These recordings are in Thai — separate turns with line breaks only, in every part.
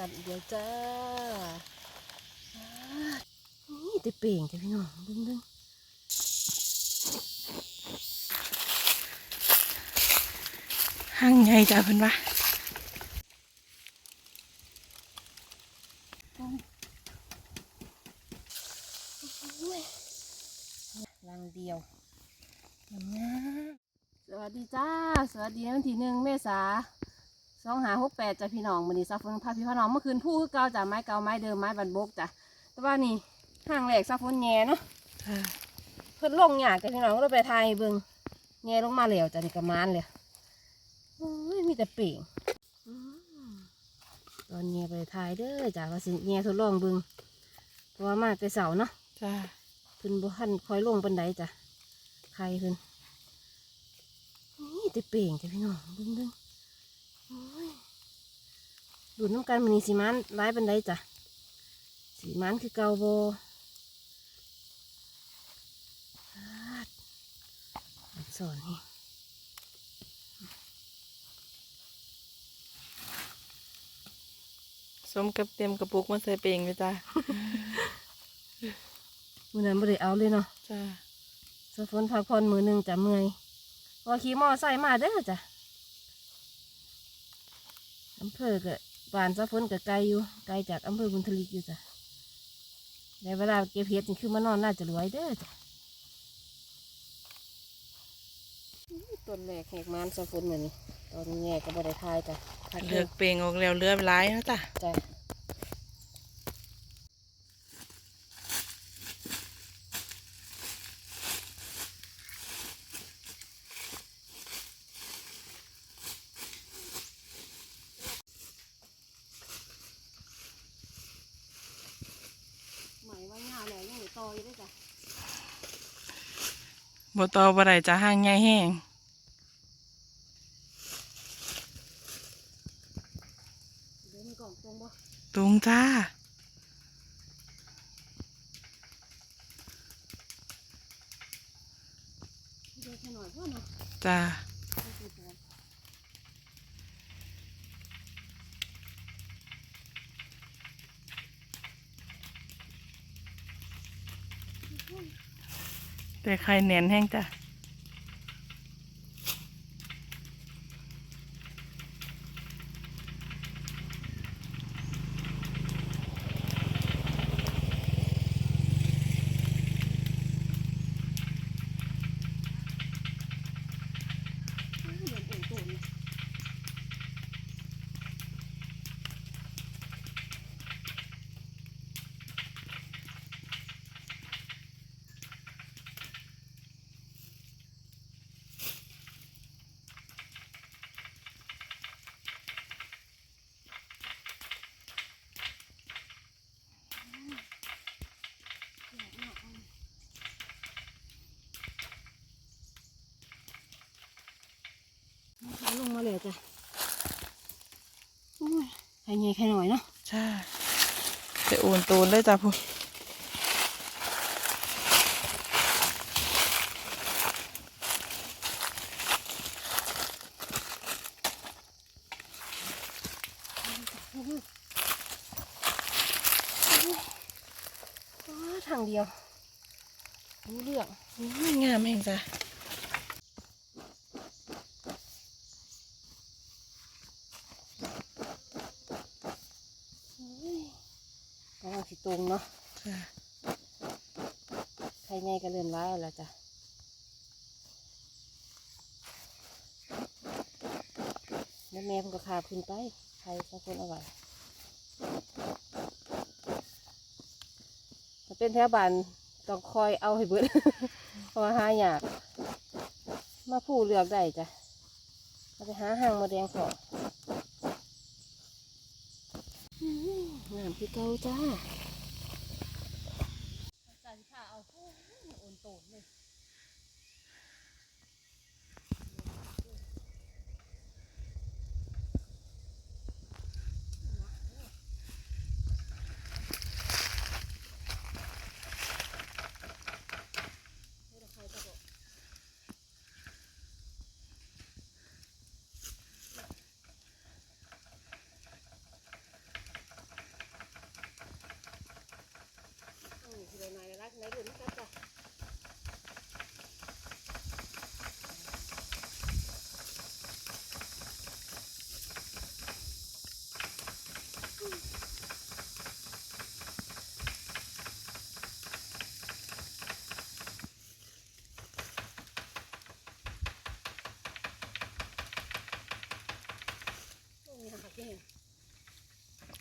กันอีกแล้วจ้านี่แต่เป่งจ้ะพี่น้องดึงดึง
ห้างใหญ่จ้ะเพิ่นว่า
ลังเดียวสวัสดีจ้า สวัสดีวันที่หนึ่งเมษา สองหาหกแปดจ้ะพี่น้องมือนี้ซาฟนพาพี่พ่อน้องเมื่อคืนผู้คือเก่าจ้ะไม้เก่าไม้เดิมไม้บันบกจ้ะแต่ว่านี่ห้างแหลกซาฟนแง่เนาะ
จ้ะ
เพิ่นลงหยากจ้ะพี่น้องก็เลยไปทายให้เบิ่งแง่ลงมาแล้วจ้ะนี่กระมานเลยโอ้ยมีแต่เป่งอืมตอนแง่ไปทายเด้อจ้ะว่าสิแง่ทดลองเบิ่งเพราะว่ามาแต่เสาร์เนาะ
จ้ะ
เพิ่นบ่ทันคอยลงบันไดจ้ะใครเพิ่นนี่แต่เป่งจ้ะพี่น้องเบิ่งเบิ่งโอ้ย ดูดน้ำกันมันนี่สีมันร้ายบันไดจ้ะสีมันคือเก่าบ่ปาดอักษรนี่
สมกับเตรียมกระปุกมาใส่เปงไปจ้ะ
มื้อนั้นบ่ได้เอาเลยเนาะ
จ้ะ
สะฝนพักผ่อนมื้อหนึงจ้ะเมื่อยเพอขี่มอไซค์มาเด้อจ้ะอำเภอก็ บ้านสะฝนก็ไกลอยู่ ไกลจากอำเภอบุญทลิกอยู่จ้ะในเวลาเก็บเห็ดนี่คือมานอนน่าจะรวยเด้อจ้ะต้นแรกแหกมันสะฝนเหมือนนี่ตอนแง่ก็บ่ได้ทายจ้ะพัก
เลื
เลื
อ
อก
กเปงออกแล้วเลือหลายนะจ้ะ
จ้ะหมายว่าหน้าแหล่ยังไม่โตอยู่ด้วยจ้ะ
บ่ต่อบ่ได้จ้ะห้างใหญ่แห้ง
เดี๋ยวมีกล่องตรงบ่
ตรงจ้า
เดี๋ยวแค่หน่อยพ่อเนาะ
จ้า
ไม่กี่ตัว
แต่ไข่แหนนแห้งจ้ะ
เดี๋ยวเองตัวนี้ เอาลงมาเลยจ้ะโอ้ย ใครใหญ่ใครหน่อยเนาะ
ใช่จะโอนตูนเลยจ้ะพู
อ้าทางเดียวรู้เรื่อง
ไม่งามแห้งจ้ะ
กำลังสิตรงเนาะ
จ้ะ
ใครใหญ่ก็เลื่อนร้ายแล้วจ้ะแล้วแม่เพิ่นก็ขาขึ้นไปใครสักคนเอาไว้ถ้าเป็นแถวบ้านต้องคอยเอาให้เบิดเพราะว่าหายากมาผู้เลือกได้จ้ะเราไปหาหางมาแดงขออื้องามคือเก่าจ้าจันค่ะเอาโอนโตนเลย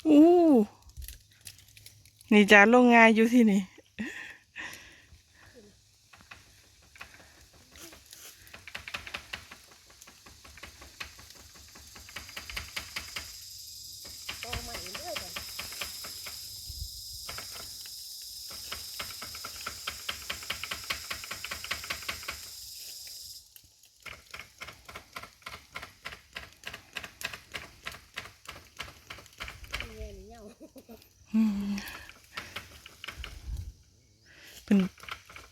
อ อู้ นี่จ้าโรงงานอยู่ที่นี่
โตใหม่เรื่อยเลยเงี้ยนี่เหงา
อืมเป็น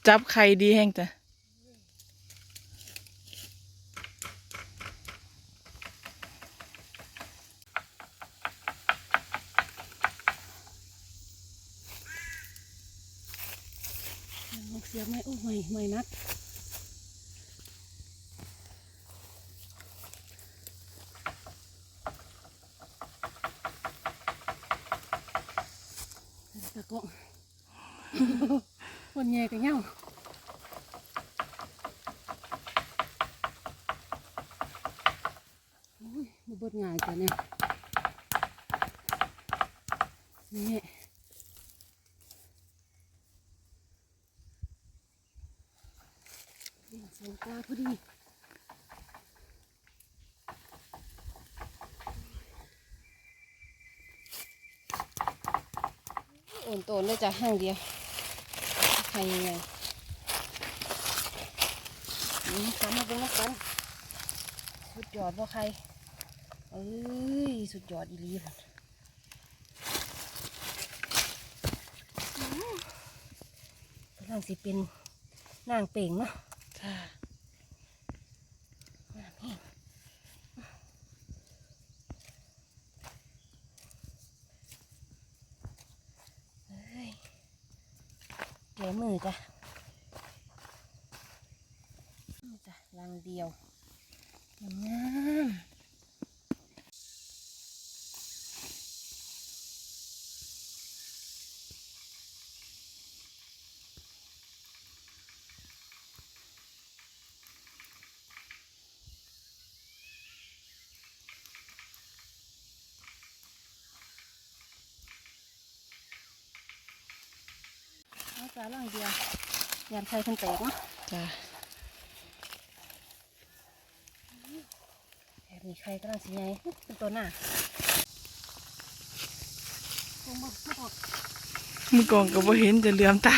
จับไข่ดีแห้งจ้ะ
ลองเสียไหมโอ้ใหม่ใหม่นักตะกงคนแย่กั นเงาโอ้ยมาเบดง่ายจ้ะเนี่ยนี่นี่ เสียงปลาพอดีโอนโตนเลยจ้ะห้างเดียวใครยังไงนี่ตามมาเบิ่งนักกัน สุดยอดว่าใครเอ้ย สุดยอดอีหลีพุ่นกำลังสิเป็นนางเป่งเนาะ
จ้า
น้ำแห้งเอ้ย สียมือจ้ะจ้ะลังเดียวงาม เอาจ้ะลังเดียวยันไฟเพิ่นแตกเนาะ
จ้า
แบบนี้ใครกำลังสิไงเป็นตัวหน้าลงมาไม่ออก
มือกองก็บ่เห็นจะเหลือมตา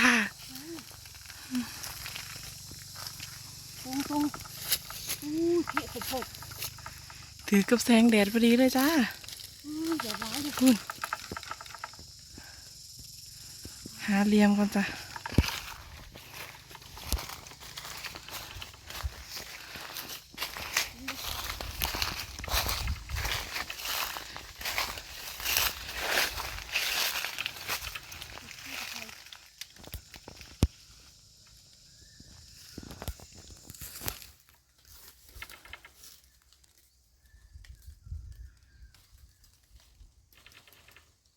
ตรงตรงอู้เขี้ยขบ
ถือกับแสงแดดพอดีเลยจ้า
ๆอู้อย่าร้ายเลย
คุณหาเหลี่ยมก่อนจ้ะ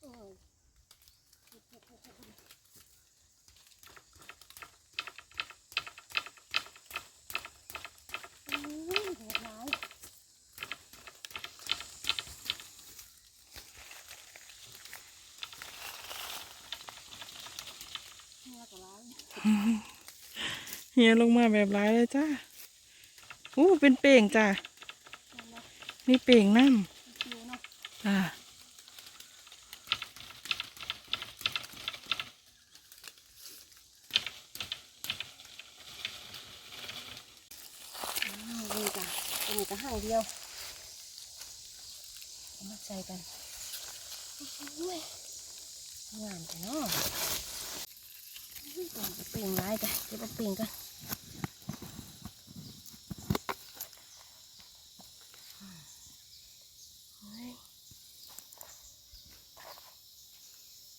เอออู้อย่าร้ายเนี่ยก็ร้าย
เฮียลงมาแบบร้ายเลยจ้าอู้เป็นเป่งจ้า
นี่
เป่งน้ำจ้า
อ้าวนี่จ้ะตัวนี้ก็ห่างเดียวเอามาใส่กันโอ้ยงามจังเนาะอุ้ยว เปลี่ยนร้ายจ้ะเก็บเอาเปลี่ยนกันเฮ้ย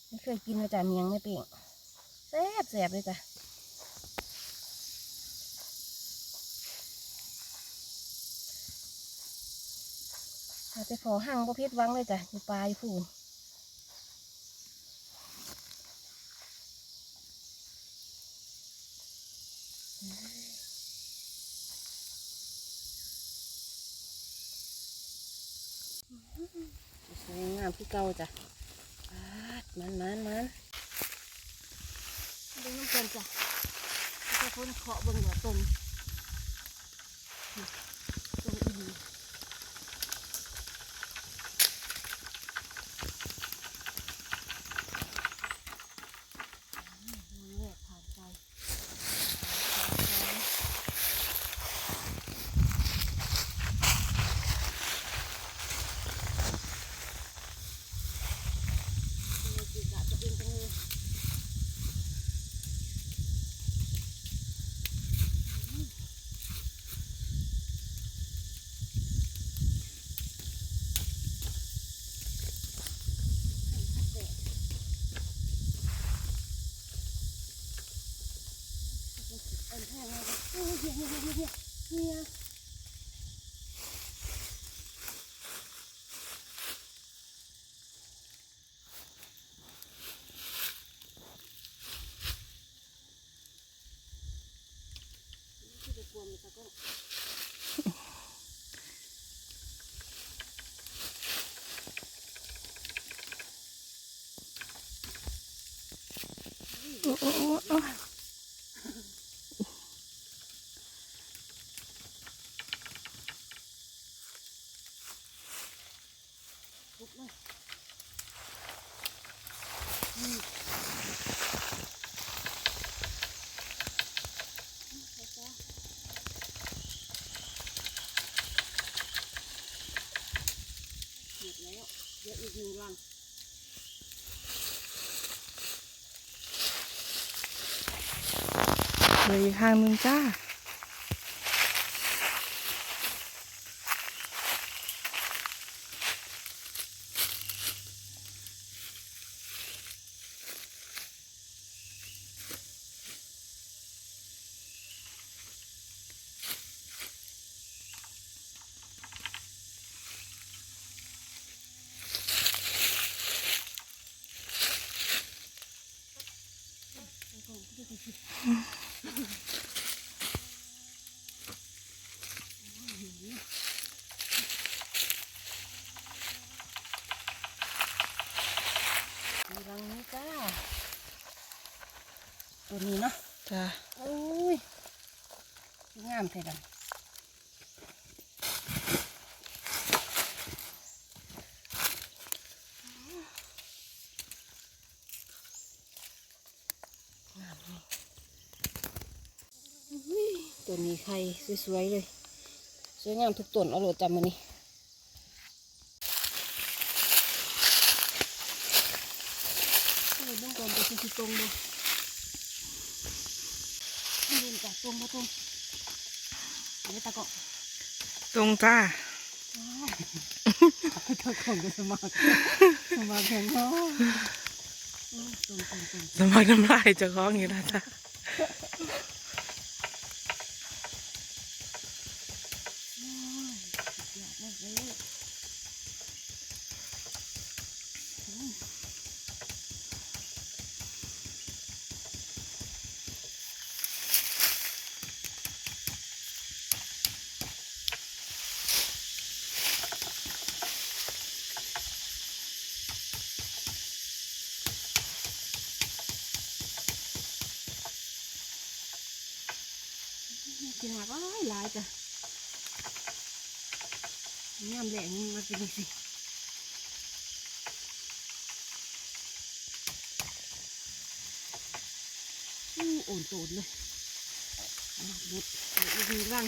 ไม่เคยกินมาจากเมียงไม่เปลี่ยนแซ่บแซ่บเลยจ้ะอาจจะขอหั่งประเภทวังเลยจ้ะอยู่ปลายผูนสวยงามพี่ เก่าจ้ะมันมันมันดูน้ำกันจ้ะจะพ้นเคาะบนหัวตมงตรงอีหลีอืมมันแยกผ่านไปผ่านไป เลยจีกะจะเป็นจังเลยอันแพงมากเลยโอ้ยเฮียเฮียเฮียเฮียเฮียที่ไปกลัวมันตะก้น
โอ้โอ้โอ้โอ้
ทุบเลยหมดแล้ว เดี๋ยวอีกหนึ่งลัง
เลยข้างนึงจ้า
จ้าตัวนี้เนาะ
จ้า
โอ้ยงามเท่ดังอุ้ยตัวนี้ไข่สวยๆเลย สวยงามทุกต้นเอาโหลดจำมานี่เอาโหลดต้องก่อนไปที่ต รงเลยไม่เรียนจ้ะตรงมาตรงอันนี้ตะเกาะ
ตรงจ้า
ตะเกาะก็สมัครสมัครแข่งเขาตรงตรงตรง
สมัครน้ำลายเจะคล้าของอยู่แล้วจ้า
โอ้ยสุดยอดมากเลยอืม กินหลากหลายหลายจ้ะ งามแหลงมาเป็นสิอู้โอนโตนเลยอะบุดบุดมีรัง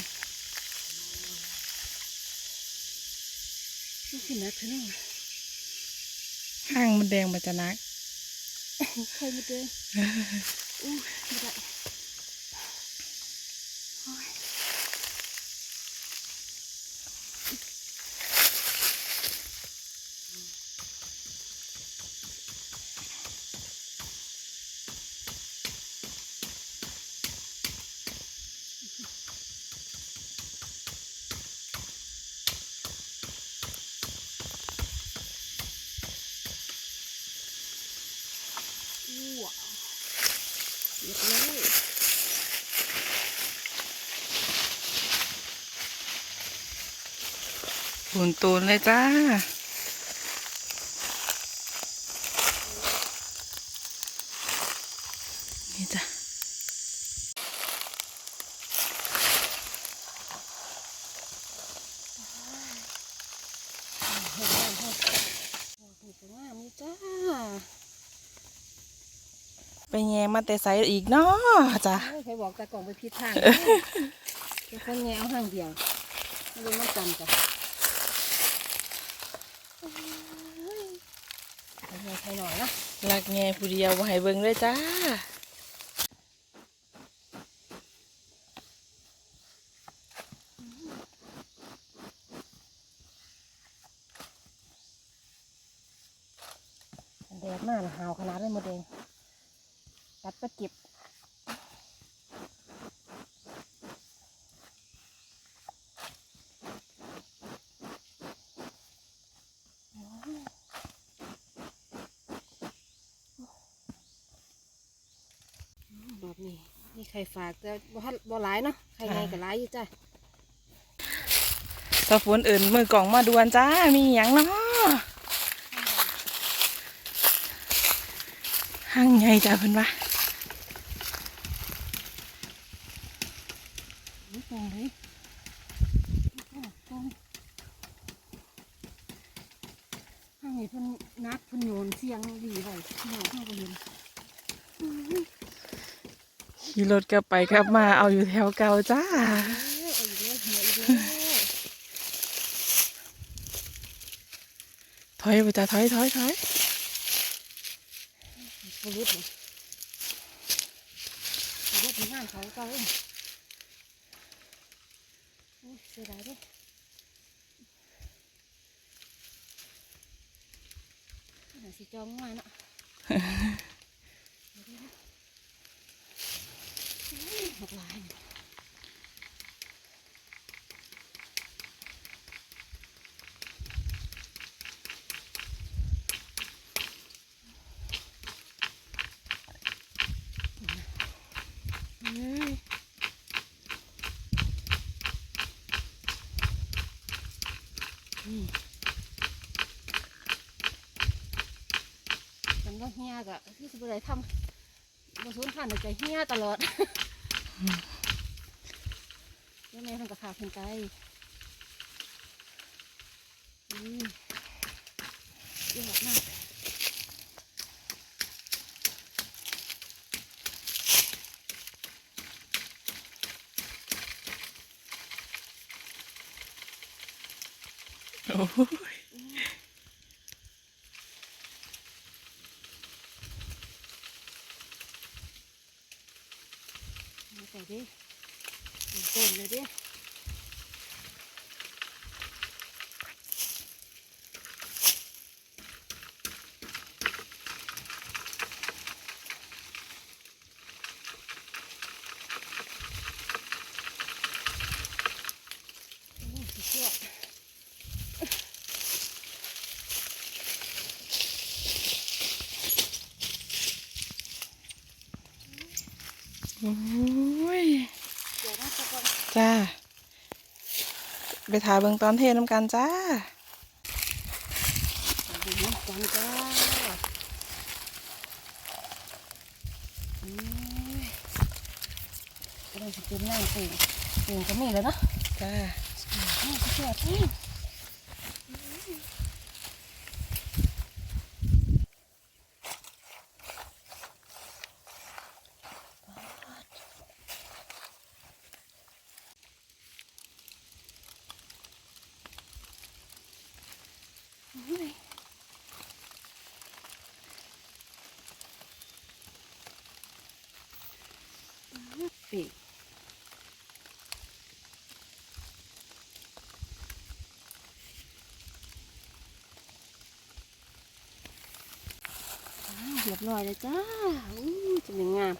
นี่คือนักเท่านั้น
ข้างมันแดงมันจะนัก
ใครมาเจออู้ไม่ได้โอ้ย ว้าวเรียบร้อย
นตูนเลยจ้า นี่จ้ะ
เห็นแล้วเห็นแล้วนี่ก็งามนี่จ้า
ไปแงมาแต่ไสอีกเนาะจ้ะ
ใครบอกตากล่องไปผิดทางเป็นคนแงวห่างเดียวไม่รู้มันจำจ้ะโอ้ยเอาแงวใคร หน่อยนะ
ลักแยผู้เดียวบ่ให้เบิ่งเลยจ้า
แดดมากหาวขนาดเลยหมดเองตัดไปเก็บแบบนี้ มีใครฝากแต่บ่ทันบ่หลายเนาะใครไงก็หลายอยู่จ้ะ
ถ้าฝนเอื่นมือกล่องมาดวนจ้า มีหยังเนาะห้างไงจ้าเพิ่นว่า
นี่ตรงเลยข้างนี้เพิ่นนักเพิ่นโยนเสียงดีไว้พี่น้องเข้าไปเห็น
ขี่รถกลับไปกลับมาเอาอยู่แถวเก่าจ้า
เอ้าอีกแล้วหัวอีกแล้ว
ถอยไปจ้าถอยถอยถอย
รุษเลยบรุษที่งานเขาเก่าเองโอ้ยเสียดายด้าสิจองมาเนาะ หกลายเฮ้ยนี่มันก็เฮียกะที่สุดเลยทำ บนสวนผ่านใจเฮี้ยตลอดยังไงทำกับขาคนใจอืมเยอะมาก
โอ้ย
มาใส่ดิเต็มเลยดิโอ้สุดยอด
โอ้ย
เดี๋ยวนะตะกอน
จ้า ไปถ่ายเบิ่งตอนเทน้ำกันจ้า
ดูน้ำกันจ้าอืมก็เลยจะเป็นนั่งเองเองก็มีแล้วเนาะ
จ้า
อืมสุดยอดอืมอุ้ยปีกอ้าว เรียบร้อยเลยจ้าอู้จะเป็นงาม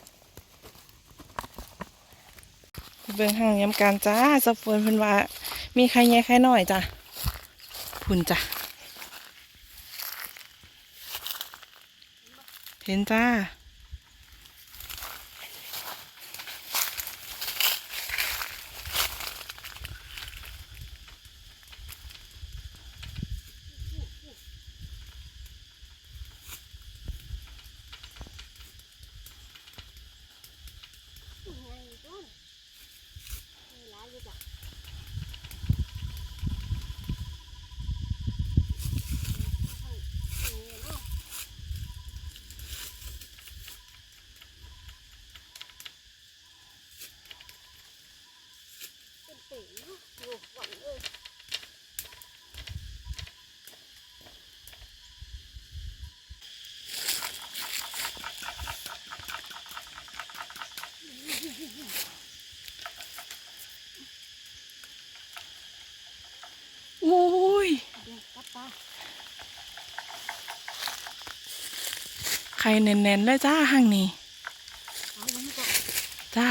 เบื้องห่างย้ำการจ้าสะฝนเพิ่นว่า มีใครแย่ใครหน่อยจ้ะพุ่นจ้ะเห็นจ้า ข่แน่นๆเลยจ้าห้างนี้
เอาลงมาก่อน
จ้า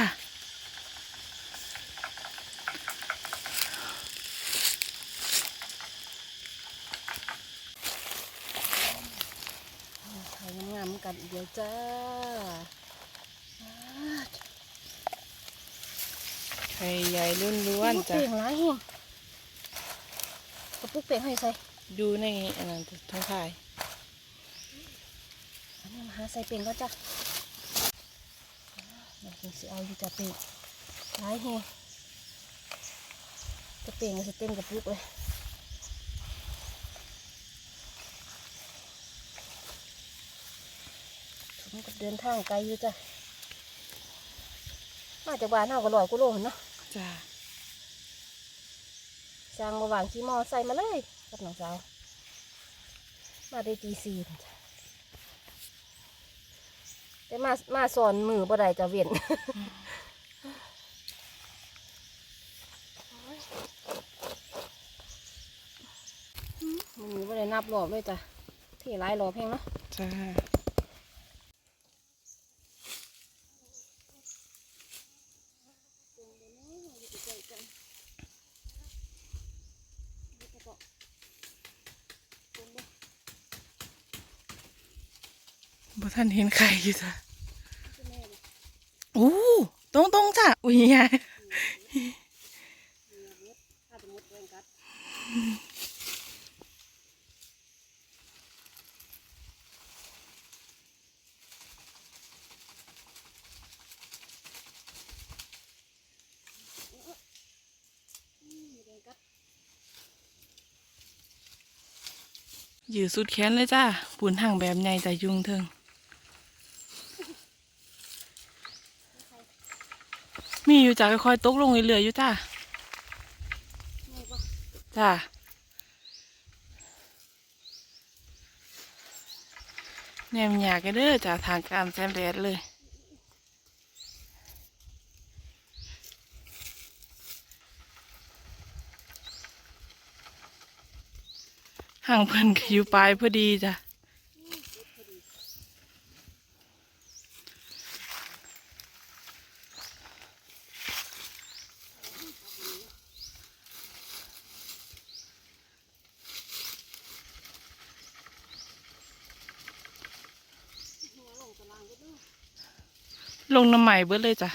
ไข่งามๆกันอีกเดียวจ้า
ไข่ใหญ่ล้วนๆจ้ะ
เป่งร้ายเฮงกระปุกเป่งให้ใส่
อยู่ในอันนั้นท้องถ่าย
อันนี้มา หาใส่เป่งก็จ้ะเดี๋ยวผมสิเอาอยู่จ้ะเป่งร้ายเฮงจะเป่งก็จะเต็มกระปุกเลยผมก็เดินทางไกลอยู่จ้ะ มาจากบ้านเฮาก็ลอยกุโลหั่นเนาะ
จ้า
สร้างมาวางขี่มอใส่มาเลยกับน้องสาว มาได้ตีสี่พุ่นจ้ะ แต่มามาสอนมือบ่ได้จะเวียนมันมีบ่ได้นับรอบเลยจ้ะที่หลายรอบแพงเนาะ
จ้าบ่ท่านเห็นไข่อยู่จ้ะ อู้ตรงตรงๆจ้ะอุ้ยยาย
ถ้าสมมติเอง
ยืดสุดแขนเลยจ้าปูนห่างแบบใหญ่แต่ยุงเทิง มีอยู่จ้ะค่อยๆตกลงเรื่อยๆอยู่จ้า
นี่บ่
จ้าแนมอยากกันเด้อจ้าทางการแซมแบดเลยห่างเพิ่นก็อยู่ปลายพอดีจ้ะ
หัวลงตารางก็ดู
ลงน้ำ ใหม่เบิดเลยจ้ะ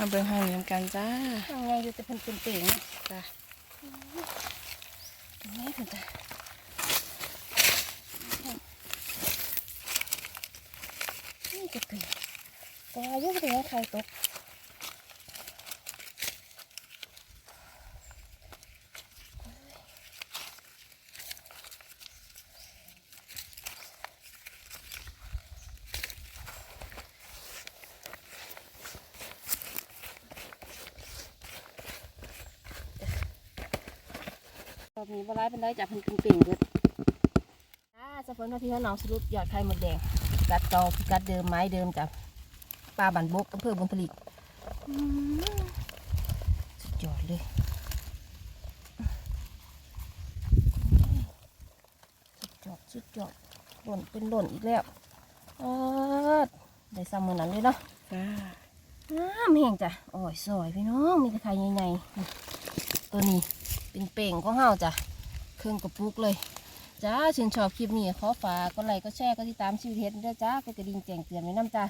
มาเบิ่งห่างนี้นำกันจ้า
ทางไงอยู่แต่เพิ่นเป็นเป่ง
จ้ะ
นี่เพิ่นจ้ะนี่จะเป่งแต่อายุก็เป็นใครตก รอบนี้บ่ร้ายเป็นได้จากเพิ่นเป็นเป่งเบิดจ้าสะพนว่าพี่น้องสรุปยอดไข่หมดแดงพิกัดเก่าพิกัดเดิมไม้เดิมจ้ะปลาบันบกอำเภอบุญผลิตอืมสุดยอดเลยสุดยอดสุดยอดหล่นเป็นหล่นอีกแล้วเออได้ซ้ำมือนั้นเลยเนาะ
จ้า
น้ำแห้งจ้ะโอ้ยสวยพี่น้องมีแต่ไข่ใหญ่ๆนี่ตัวนี้ เป็นเป่งของเฮาจ้ะเครื่องกระปุกเลยจ้าชื่นชอบคลิปนี้ขอฝากก็ไลค์ก็แชร์ก็ติดตามชีวิตเฮ็ดด้วยจ้ากดกระดิ่งแจ้งเตือนไว้น้ำจ้า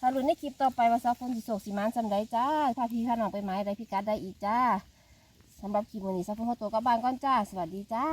ถ้าลุ้นในคลิปต่อไปว่าซาฟนสิโศกสิมันสำไดจ้าถ้าพี่ถ้าน้องไปไม้ไดพี่กัดได้อีกจ้าสำหรับคลิปวันนี้ซาฟนขอตัวกลับบ้านก่อนจ้า สวัสดีจ้า